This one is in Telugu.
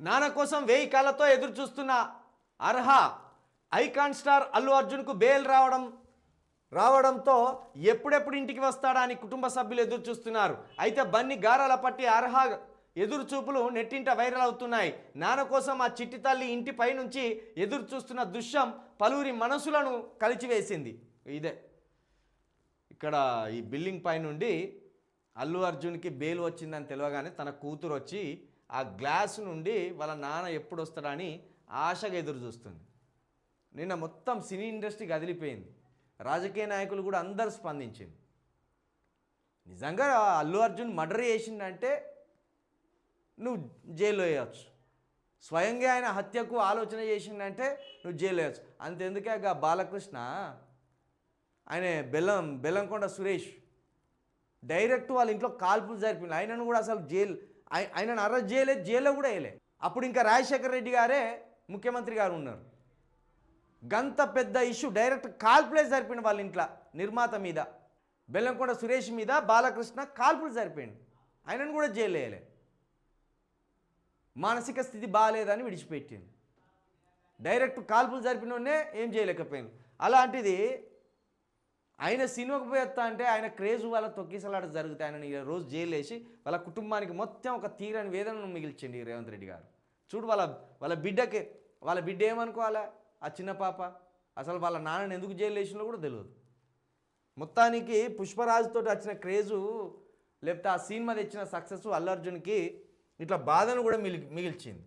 నాన్న కోసం వేయి కాళ్ళతో ఎదురు చూస్తున్న అర్హ ఐకాన్ స్టార్ అల్లు అర్జున్కు బెయిల్ రావడం రావడంతో ఎప్పుడెప్పుడు ఇంటికి వస్తాడా అని కుటుంబ సభ్యులు ఎదురు చూస్తున్నారు. అయితే బన్ని గారాల పట్టి అర్హ ఎదురు చూపులు నెట్టింట వైరల్ అవుతున్నాయి. నాన్న కోసం ఆ చిట్టి తల్లి ఇంటిపై నుంచి ఎదురు చూస్తున్న దృశ్యం పలువురి మనసులను కలిచివేసింది. ఇదే. ఇక్కడ ఈ బిల్డింగ్ పై నుండి అల్లు అర్జున్కి బెయిల్ వచ్చిందని తెలియగానే తన కూతురు వచ్చి ఆ గ్లాస్ నుండి వాళ్ళ నాన్న ఎప్పుడు వస్తాడని ఆశగా ఎదురు చూస్తుంది. నిన్న మొత్తం సినీ ఇండస్ట్రీ కదిలిపోయింది. రాజకీయ నాయకులు కూడా అందరు స్పందించింది. నిజంగా అల్లు అర్జున్ మర్డర్ చేసిందంటే నువ్వు జైల్లో వేయవచ్చు స్వయంగా ఆయన హత్యకు ఆలోచన చేసిందంటే నువ్వు జైలు వేయచ్చు. అంతెందుకే ఆ బాలకృష్ణ ఆయన బెల్లం బెల్లంకొండ సురేష్ డైరెక్ట్ వాళ్ళ ఇంట్లో కాల్పులు జరిపింది ఆయనను కూడా అసలు జైలు ఆయనను అరెస్ట్ చేయలేదు జైల్లో కూడా వేయలే. అప్పుడు ఇంకా రాజశేఖర రెడ్డి గారే ముఖ్యమంత్రి గారు ఉన్నారు. గంత పెద్ద ఇష్యూ డైరెక్ట్ కాల్పులే జరిపిండు వాళ్ళ ఇంట్లో నిర్మాత మీద. బెల్లంకొండ సురేష్ మీద బాలకృష్ణ కాల్పులు జరిపోయింది ఆయనను కూడా జైలు వేయలే. మానసిక స్థితి బాగాలేదని విడిచిపెట్టింది డైరెక్ట్ కాల్పులు జరిపినోనే ఏం చేయలేకపోయింది అలాంటిది ఆయన సినిమాకు పోయేస్తా అంటే ఆయన క్రేజ్ వాళ్ళ తొక్కిసలాట జరుగుతాయి ఆయన ఈ రోజు జైలు వేసి వాళ్ళ కుటుంబానికి మొత్తం ఒక తీరని వేదనను మిగిల్చింది ఈ రేవంత్ రెడ్డి గారు. చూడు వాళ్ళ వాళ్ళ బిడ్డకి వాళ్ళ బిడ్డ ఏమనుకోవాలా? ఆ చిన్న పాప. అసలు వాళ్ళ నాన్నని ఎందుకు జైలు వేసినో కూడా తెలియదు మొత్తానికి పుష్పరాజుతో వచ్చిన క్రేజు లేకపోతే ఆ సినిమా తెచ్చిన సక్సెస్ అల్లు అర్జున్కి ఇట్లా బాధను కూడా మిగిలి మిగిల్చింది.